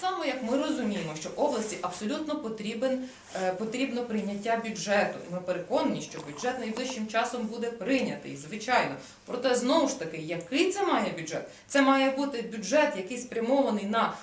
само як ми розуміємо, що області абсолютно потрібен, е, потрібно прийняття бюджету. Ми переконані, що бюджет найближчим часом буде прийнятий, звичайно. Проте знову ж таки, який це має бюджет? Це має бути бюджет, який спрямований на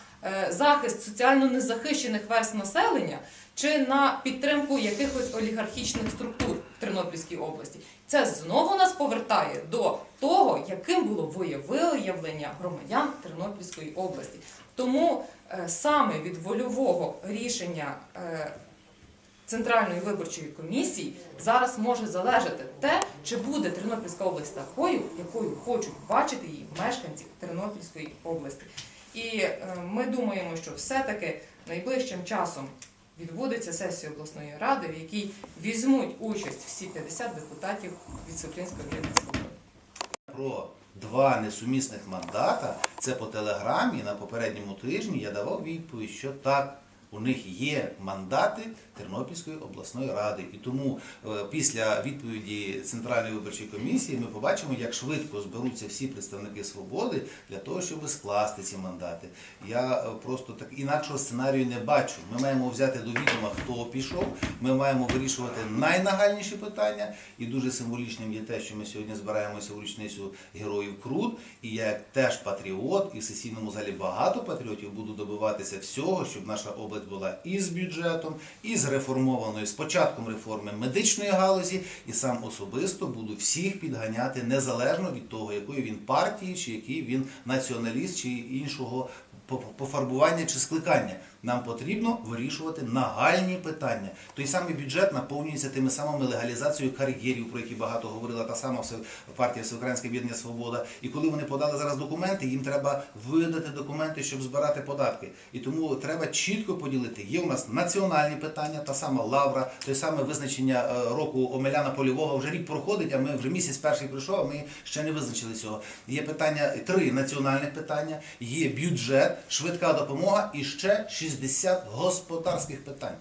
захист соціально незахищених верст населення чи на підтримку якихось олігархічних структур в Тернопільській області. Це знову нас повертає до того, яким було волевиявлення громадян Тернопільської області. Тому е, саме від вольового рішення е, Центральної виборчої комісії зараз може залежати те, чи буде Тернопільська область такою, якою хочуть бачити її мешканці Тернопільської області. І е, ми думаємо, що все-таки найближчим часом відбудеться сесія обласної ради, в якій візьмуть участь всі 50 депутатів від Всеукраїнської об'єднання про два несумісних мандата, це по телеграмі на попередньому тижні я давав відповідь, що так. У них є мандати Тернопільської обласної ради, і тому е, після відповіді Центральної виборчої комісії ми побачимо, як швидко зберуться всі представники свободи для того, щоб скласти ці мандати. Я е, просто так інакшого сценарію не бачу. Ми маємо взяти до відома, хто пішов. Ми маємо вирішувати найнагальніші питання. І дуже символічним є те, що ми сьогодні збираємося у річницю героїв Крут. І я теж патріот, і в сесійному залі багато патріотів буду добиватися всього, щоб наша область була і з бюджетом, і з реформованою з початком реформи медичної галузі, і сам особисто буду всіх підганяти незалежно від того, якої він партії, чи який він націоналіст, чи іншого пофарбування чи скликання. Нам потрібно вирішувати нагальні питання. Той самий бюджет наповнюється тими самими легалізацією кар'єрів, про які багато говорила та сама партія Всеукраїнське об'єднання Свобода. І коли вони подали зараз документи, їм треба видати документи, щоб збирати податки. І тому треба чітко поділити. Є у нас національні питання, та сама лавра, те саме визначення е, року Омеляна Польового. Вже рік проходить, а ми вже місяць перший пройшов, а ми ще не визначили цього. Є питання три національних питання, є бюджет, швидка допомога і ще 60 господарських питань.